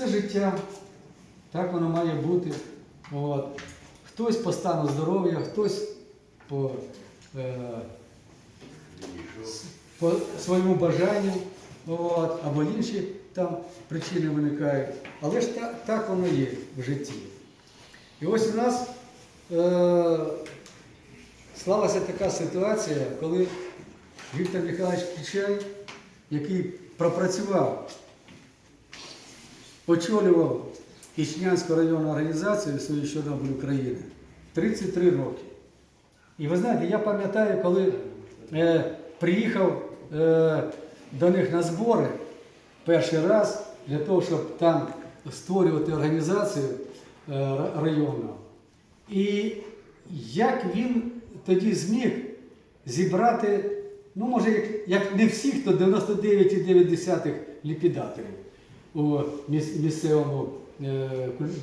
це життя, так воно має бути. От. Хтось по стану здоров'я, хтось по, е, по своєму бажанню, от, або інші там причини виникають. Але ж так, так воно є в житті. І ось у нас е, склалася така ситуація, коли Віктор Михайлович Кічай, який пропрацював, очолював Ічнянську районну організацію свою Чорнобиль України 33 роки. І ви знаєте, я пам'ятаю, коли е, приїхав е, до них на збори перший раз для того, щоб там створювати організацію е, районну. І як він тоді зміг зібрати, ну може, як, як не всіх, то 99,9 ліквідаторів у місцевому е,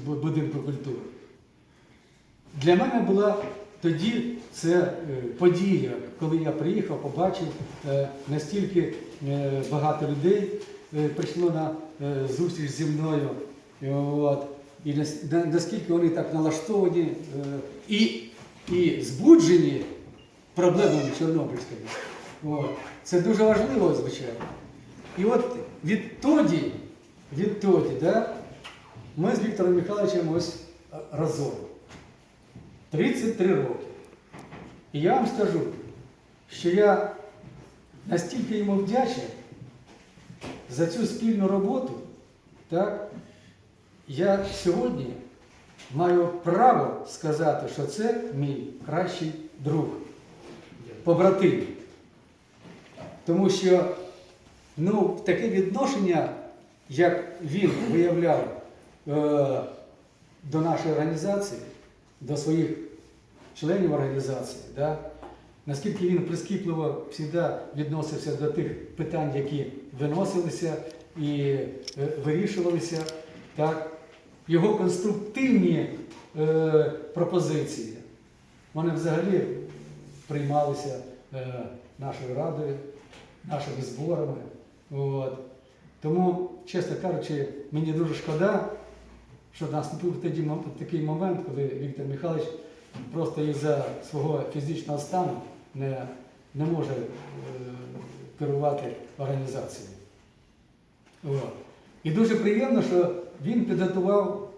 будинку культури. Для мене була тоді це е, подія, коли я приїхав, побачив е, настільки багато людей прийшло на зустріч зі мною. От. І наскільки вони так налаштовані і, і збуджені проблемами чорнобильськими. Це дуже важливо, звичайно. І от відтоді, відтоді, да, ми з Віктором Михайловичем ось разом. 33 роки. І я вам скажу, що я настільки йому вдячний за цю спільну роботу, так, я сьогодні маю право сказати, що це мій кращий друг, побратим. Тому що ну, таке відношення, як він виявляв е, до нашої організації, до своїх членів організації, да, наскільки він прискіпливо завжди відносився до тих питань, які виносилися і е, вирішувалися, так, його конструктивні е, пропозиції, вони взагалі приймалися е, нашою радою, нашими зборами. От. Тому, чесно кажучи, мені дуже шкода, що наступив тоді такий момент, коли Віктор Михайлович просто із-за свого фізичного стану не, не може е, керувати організацією. От. І дуже приємно, що він підготував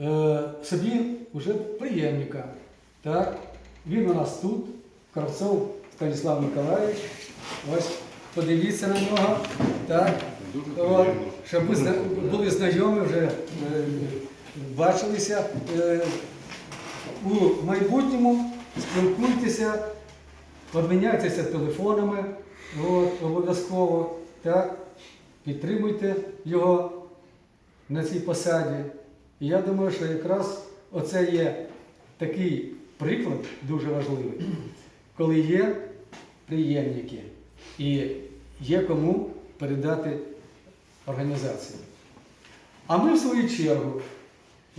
е, собі вже приємника. Так? Він у нас тут, Кравцов Станіслав Миколаївич. Ось подивіться на нього. Так? Щоб зна- були знайомі, вже е, бачилися. Е, у майбутньому спілкуйтеся, обміняйтеся телефонами от, обов'язково. Так? Підтримуйте його на цій посаді. І я думаю, що якраз оце є такий приклад дуже важливий, коли є приємники і є кому передати організацію. А ми, в свою чергу,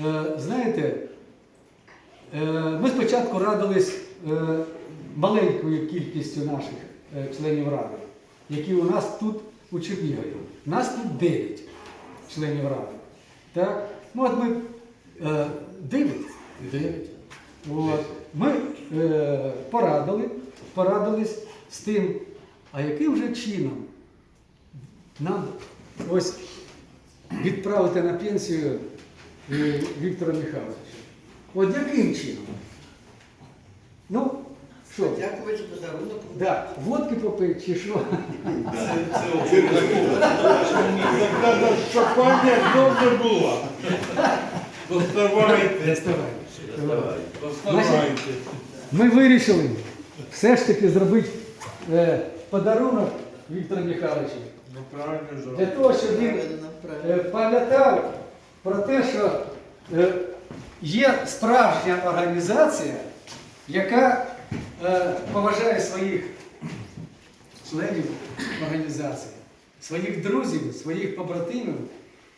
е, знаєте, е, ми спочатку радились е, маленькою кількістю наших членів ради, які у нас тут у Чернігові. Нас тут 9 членів ради. Так? Ну, от ми е, 9. 9. От. Ми порадили, порадились з тим, а яким же чином нам ось відправити на пенсію е, Віктора Михайловича. От яким чином? Ну, що? Дякую за подарунок. Да, водки попити чи що? Тогда шапання добре було. Доставайте. Доставай. Доставайте. Ми вирішили все ж таки зробити е, подарунок Віктору Михайловичу. Ну правильно Для того, щоб він е, пам'ятав про те, що е, є справжня організація, яка е, поважає своїх членів організації, своїх друзів, своїх побратимів,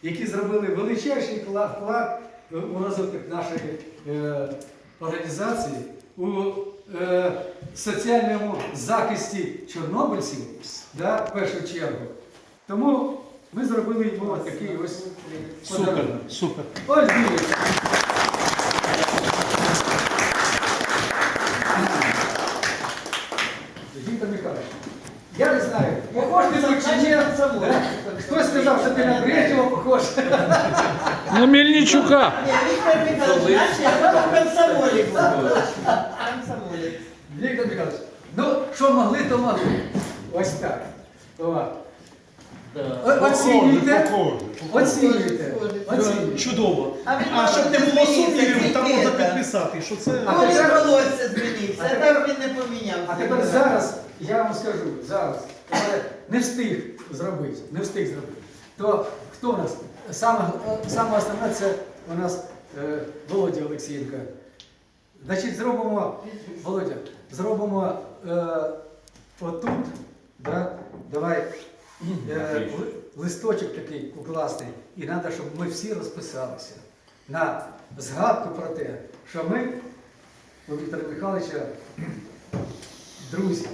які зробили величезний вклад у розвиток нашої організації, у е, соціальному захисті чорнобильців, да, в першу чергу. Тому ми зробили йому такий ось Супер, супер. Ось дивіться. Віктор Михайлович, я не знаю, похож ти на чи ні? Да? Хтось сказав, що ти на Брежнєва похож. На Мельничука. Ні, Віктор Михайлович, наче комсомолік. Комсомолік. Віктор Михайлович, ну що могли, то могли. Ось так. Оцінюйте. Оцінюйте. Оцінюйте. Чудово. А щоб не було сумнівів, там можна підписати, що це. А він тепер- волосся змінився, а а тепер- так він не помінявся. А тепер зараз, я вам скажу, зараз, але не встиг зробити, не встиг зробити. То хто у нас? Саме, саме основне це у нас е, Володя Олексієнко. Значить, зробимо, Володя, зробимо е, отут, да, давай е, листочок такий укласти, і треба, щоб ми всі розписалися на згадку про те, що ми у Віктора Михайловича друзі.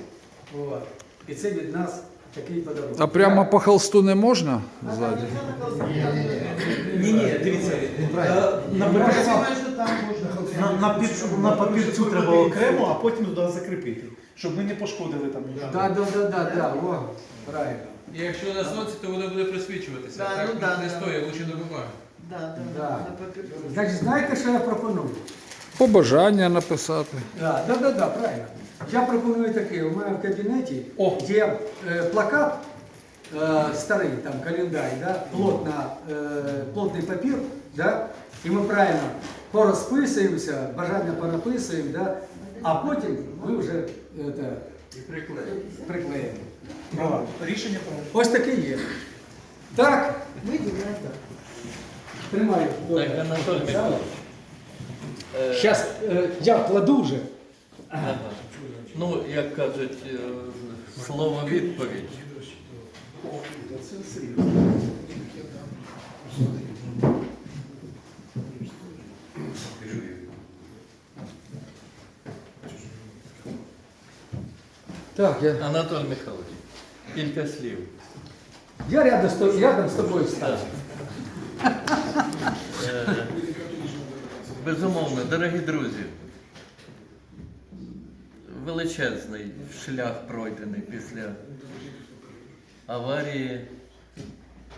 От. І це від нас такий подарунок. А прямо по холсту не можна? Ззаді? Ні, ні, дивіться, е, на папірцю, на, на, пір- на папірцю треба окремо, а потім туди закріпити, щоб ми не пошкодили там нічого. Так, так, так, так, так, о, правильно. І якщо на сонці, то воно буде присвічуватися. Да, так ну да, не да. стоїть, лучше до. Да, да, Да. на папірці. Значить, знаєте, що я пропоную? Побажання написати. Так, так, так, так, правильно. Я пропоную таке, у мене в кабінеті О. є е, плакат е, старий, там календар, да, плотна, е, плотний папір, да, і ми правильно порозписуємося, бажання понаписуємо, да, а потім ми вже е, те, приклеїмо. О, Рішення про Ось таке є. Так, тримаю. Так, Анатолій Михайлович. е, Зараз я кладу вже. ага. Ну, як кажуть, е, слово відповідь. Так, я, Анатолій Михайлович, кілька слів. я рядом, з тобою- рядом з тобою став. Е, Безумовно, дорогі друзі, величезний шлях пройдений після аварії,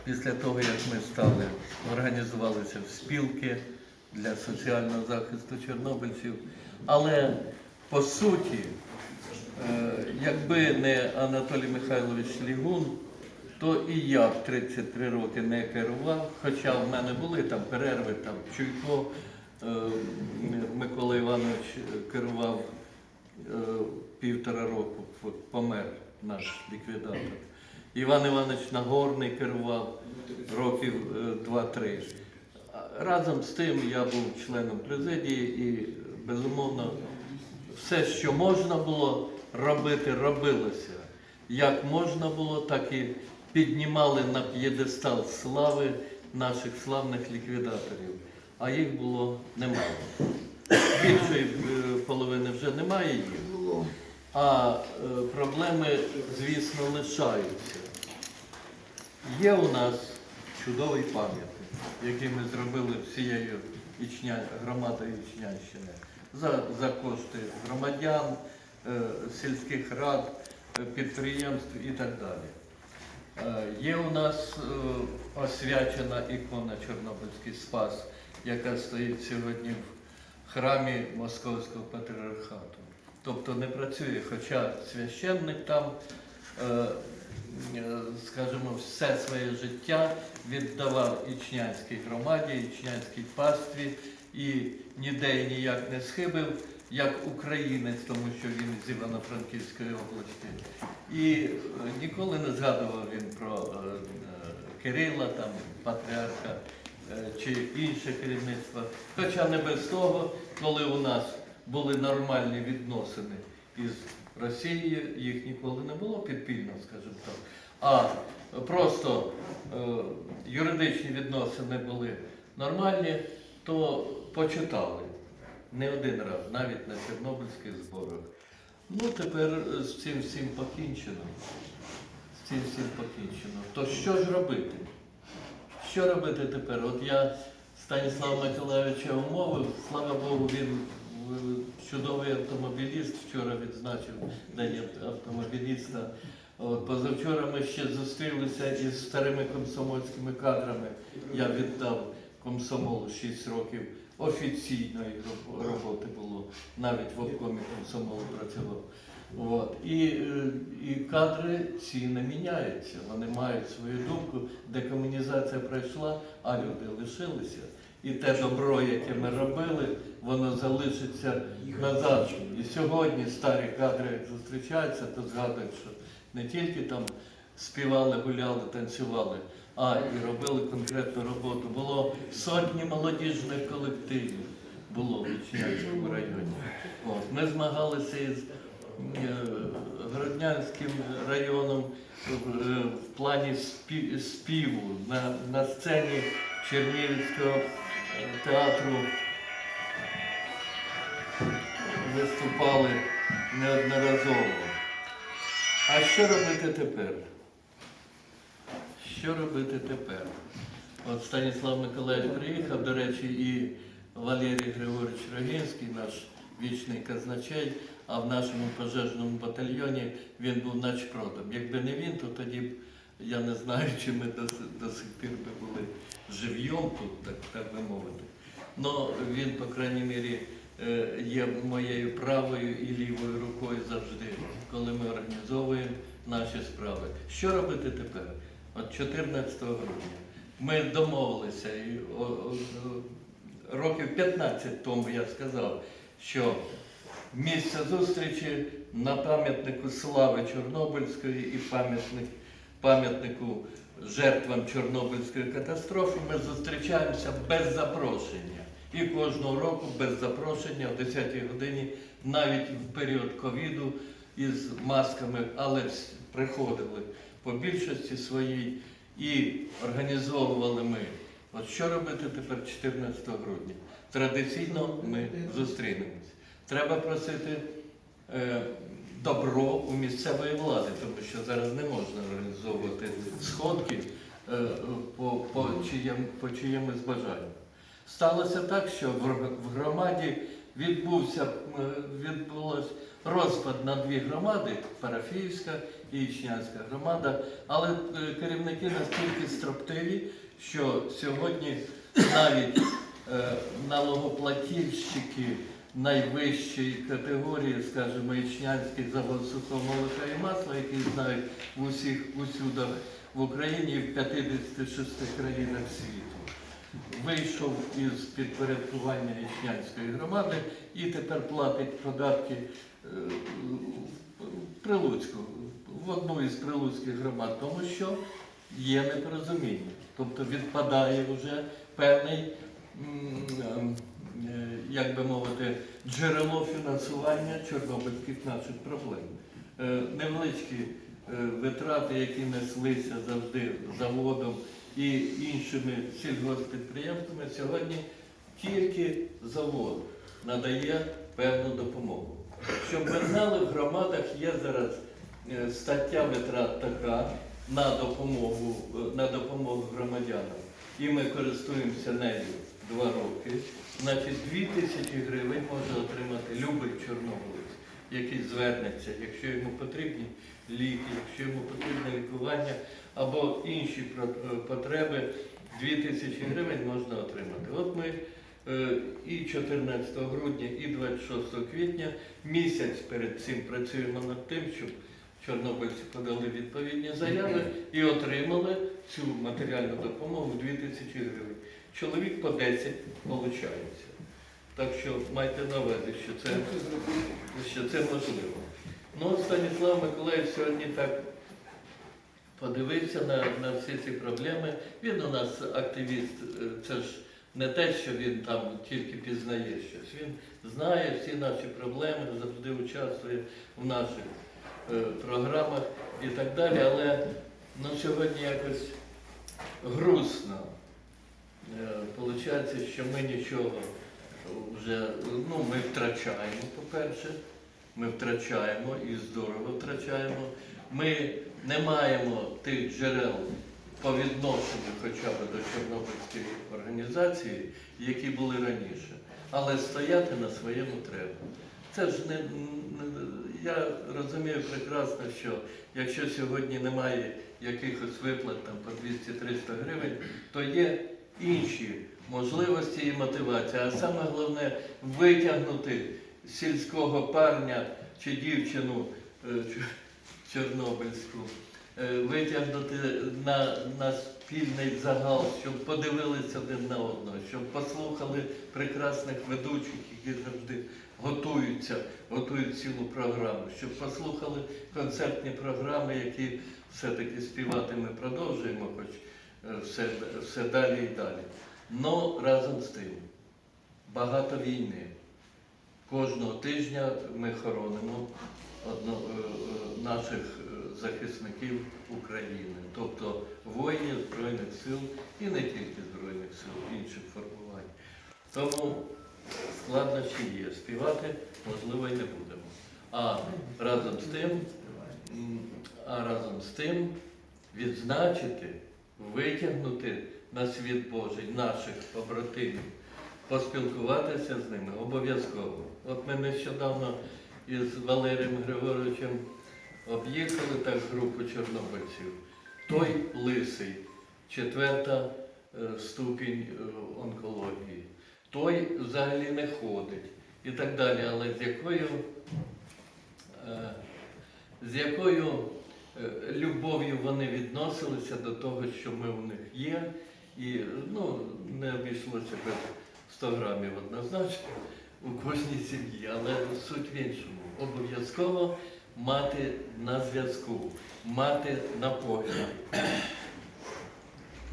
після того, як ми стали, організувалися в спілки для соціального захисту чорнобильців. Але по суті, якби не Анатолій Михайлович Лігун, то і я в 33 роки не керував, хоча в мене були там перерви, там Чуйко е, Микола Іванович керував е, півтора року, помер наш ліквідатор. Іван Іванович Нагорний керував років е, два-три. А Разом з тим я був членом президії і, безумовно, все, що можна було робити, робилося. Як можна було, так і піднімали на п'єдестал слави наших славних ліквідаторів. А їх було немало. Більшої е, половини вже немає їх. А е, проблеми, звісно, лишаються. Є у нас чудовий пам'ятник, який ми зробили всією Ічня... громадою Ічнянщини за, за кошти громадян, сільських рад, е, підприємств і так далі. Е, Є у нас е, освячена ікона Чорнобильський Спас, яка стоїть сьогодні в храмі Московського патріархату. Тобто не працює, хоча священник там, е, е, скажімо, все своє життя віддавав Ічнянській громаді, Ічнянській пастві і ніде і ніяк не схибив, як українець, тому що він з Івано-Франківської області. І е, ніколи не згадував він про е, е, Кирила, там, патріарха чи інше керівництво. Хоча не без того, коли у нас були нормальні відносини із Росією, їх ніколи не було підпільно, скажімо так. А просто е, юридичні відносини були нормальні, то почитали не один раз, навіть на Чорнобильських зборах. Ну, тепер з цим всім покінчено. З цим всім покінчено. То що ж робити? Що робити тепер? От я Станіслава Миколаївича умовив, слава Богу, він е, чудовий автомобіліст, вчора відзначив День автомобіліста. Позавчора ми ще зустрілися із старими комсомольськими кадрами. Я віддав комсомолу 6 років офіційної роботи було, навіть в обкомі комсомолу працював. От. І, е, і кадри ці не міняються, вони мають свою думку, декомунізація пройшла, а люди лишилися. І те добро, яке ми робили, воно залишиться назад. І сьогодні старі кадри, як зустрічаються, то згадують, що не тільки там співали, гуляли, танцювали, а і робили конкретну роботу. Було сотні молодіжних колективів було в Ічнянському районі. От. Ми змагалися із е, Городнянським районом е, в плані співу на, на сцені Чернігівського е, театру виступали неодноразово. А що робити тепер? Що робити тепер? От Станіслав Миколаївич приїхав, до речі, і Валерій Григорович Рогинський, наш вічний казначей, а в нашому пожежному батальйоні він був начпродом. Якби не він, то тоді б я не знаю, чи ми до, до сих пір би були живьом тут, так, так би мовити. Но він, по крайній мірі, е, є моєю правою і лівою рукою завжди, коли ми організовуємо наші справи. Що робити тепер? От 14 грудня. Ми домовилися, і о- о- років 15 тому я сказав, що місце зустрічі на пам'ятнику слави Чорнобильської і пам'ятник, пам'ятнику жертвам Чорнобильської катастрофи. Ми зустрічаємося без запрошення. І кожного року без запрошення о 10-й годині, навіть в період ковіду із масками, але приходили по більшості своїй і організовували ми. От що робити тепер 14 грудня? Традиційно ми зустрінемось. Треба просити е, добро у місцевої влади, тому що зараз не можна організовувати сходки е, по, по, чиєм, по чиємусь бажанню. Сталося так, що в в громаді відбувся, е, відбулось розпад на дві громади Парафіївська Ічнянська громада, але е, керівники настільки строптиві, що сьогодні навіть е, налогоплательщики найвищої категорії, скажімо, Ічнянський завод сухого молока і масла, який знають в усіх усюдах в Україні і в 56 країнах світу вийшов із підпорядкування Ічнянської громади і тепер платить податки е, в одну із прилуцьких громад, тому що є непорозуміння. Тобто відпадає вже певний, як би мовити, джерело фінансування чорнобильських наших проблем. Е, Невеличкі е, витрати, які неслися завжди заводом і іншими сільгоспідприємствами, сьогодні тільки завод надає певну допомогу. Щоб ви знали, в громадах є зараз стаття витрат така на допомогу, е, на допомогу громадянам. І ми користуємося нею два роки. Значить, 2 тисячі гривень може отримати будь-який чорнобилець, який звернеться, якщо йому потрібні ліки, якщо йому потрібне лікування або інші е, потреби, 2 тисячі гривень можна отримати. От ми е, і 14 грудня, і 26 квітня місяць перед цим працюємо над тим, щоб чорнобильці подали відповідні заяви і отримали цю матеріальну допомогу 2 тисячі гривень. Чоловік по 10 виходить. Так що майте на увазі, що це, що це можливо. Ну, Станіслав Миколаївич сьогодні так подивився на, на всі ці проблеми. Він у нас активіст, е, це ж не те, що він там тільки пізнає щось. Він знає всі наші проблеми, завжди участвує в наших програмах і так далі. Але ну, сьогодні якось грустно. Е, Получається, що ми нічого вже ну, ми втрачаємо, по-перше. Ми втрачаємо і здорово втрачаємо. Ми не маємо тих джерел по відношенню хоча б до Чорнобильської організації, які були раніше. Але стояти на своєму треба. Це ж не, не я розумію прекрасно, що якщо сьогодні немає якихось виплат там по 200-300 гривень, то є інші можливості і мотивація. А саме головне витягнути сільського парня чи дівчину е, чорнобильську, е, витягнути на, на спільний загал, щоб подивилися один на одного, щоб послухали прекрасних ведучих, які завжди готуються, готують цілу програму, щоб послухали концертні програми, які все-таки співати ми продовжуємо, хоч е, все, все далі і далі. Но разом з тим багато війни. Кожного тижня ми хоронимо одно, е, е, наших захисників України, тобто воїнів Збройних сил і не тільки Збройних сил, інших формувань. Тому складнощі є. Співати, можливо, і не будемо. А разом з тим, а разом з тим відзначити, витягнути на світ Божий наших побратимів, поспілкуватися з ними обов'язково. От ми нещодавно із Валерієм Григоровичем об'їхали так групу чорнобильців. Той лисий, четверта е, ступінь е, онкології. Той взагалі не ходить і так далі. Але з якою, е, з якою е, любов'ю вони відносилися до того, що ми у них є, і ну, не обійшлося без 100 грамів однозначно у кожній сім'ї, але суть в іншому. Обов'язково мати на зв'язку, мати на погляді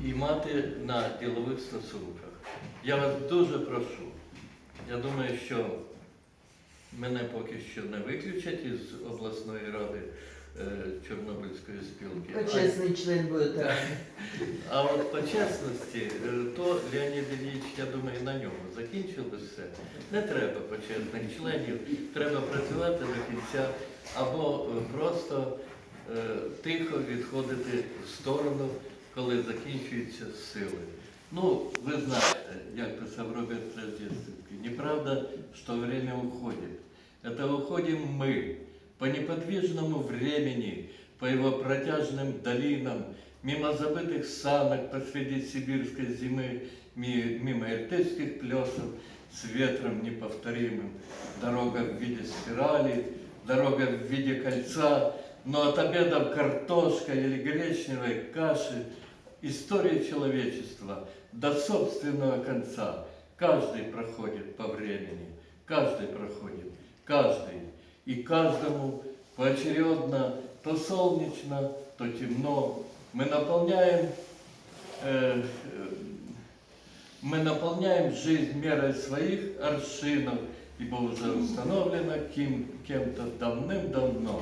і мати на ділових стосунках. Я вас дуже прошу. Я думаю, що мене поки що не виключать із обласної ради е, Чорнобильської спілки. Почесний член буде так. а от по чесності, е, то Леонід Ілліч, я думаю, на ньому закінчилось все. Не треба почесних членів, треба працювати до кінця або е, просто е, тихо відходити в сторону, коли закінчуються сили. Ну, ви знаєте, як писав Роберт Рождественский, неправда, что время уходит. Это уходим мы по неподвижному времени, по его протяжным долинам, мимо забытых санок посреди сибирской зимы, ми- мимо иртышских плесов с ветром неповторимым. Дорога в виде спирали, дорога в виде кольца, но от обеда картошка или гречневой каши история человечества до собственного конца. Каждый проходит по времени, каждый проходит, каждый. И каждому поочередно, то солнечно, то темно. Мы наполняем, э, э, мы наполняем жизнь мерой своих аршинов, ибо уже установлено кем, кем-то давным-давно.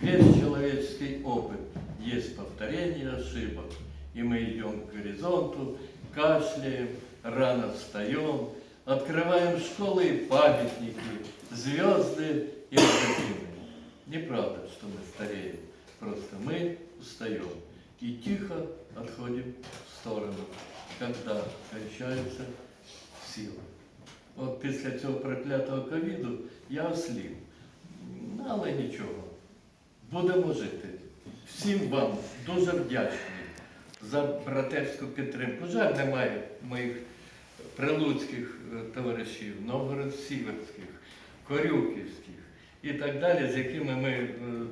Весь человеческий опыт есть повторение ошибок И мы идем к горизонту, кашляем, рано встаем, открываем школы и памятники, звезды и магазины. Неправда, что мы стареем, просто мы устаем и тихо отходим в сторону, когда кончаються сили. От після цього проклятого ковіду я ослів. Ну, Але нічого. Будемо жити. Всім вам дуже вдячний За братерську підтримку. Жаль, немає моїх прилуцьких е, товаришів, новгород-сіверських, корюківських і так далі, з якими ми е,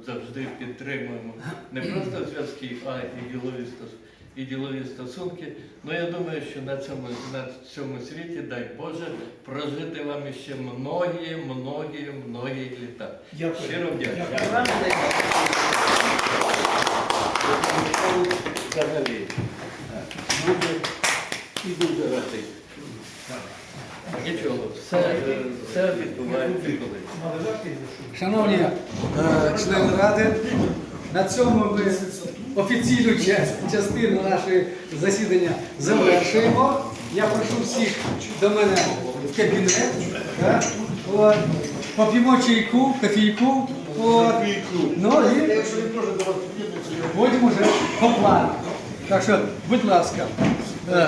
завжди підтримуємо не просто зв'язки, а і ділові, стос- і ділові стосунки. Ну я думаю, що на цьому, на цьому світі, дай Боже, прожити вам ще многі, многі, многі літа. Дякую. Щиро дай Взагалі. Дуже і дуже радий. Нічого, все, все відбувається колись. Шановні е, члени ради, на цьому ми офіційну частину нашого засідання завершуємо. Я прошу всіх до мене в кабінет. да. От. Поп'ємо чайку, кофійку От. Ну і будемо вже по плану. Так що, будь ласка. е,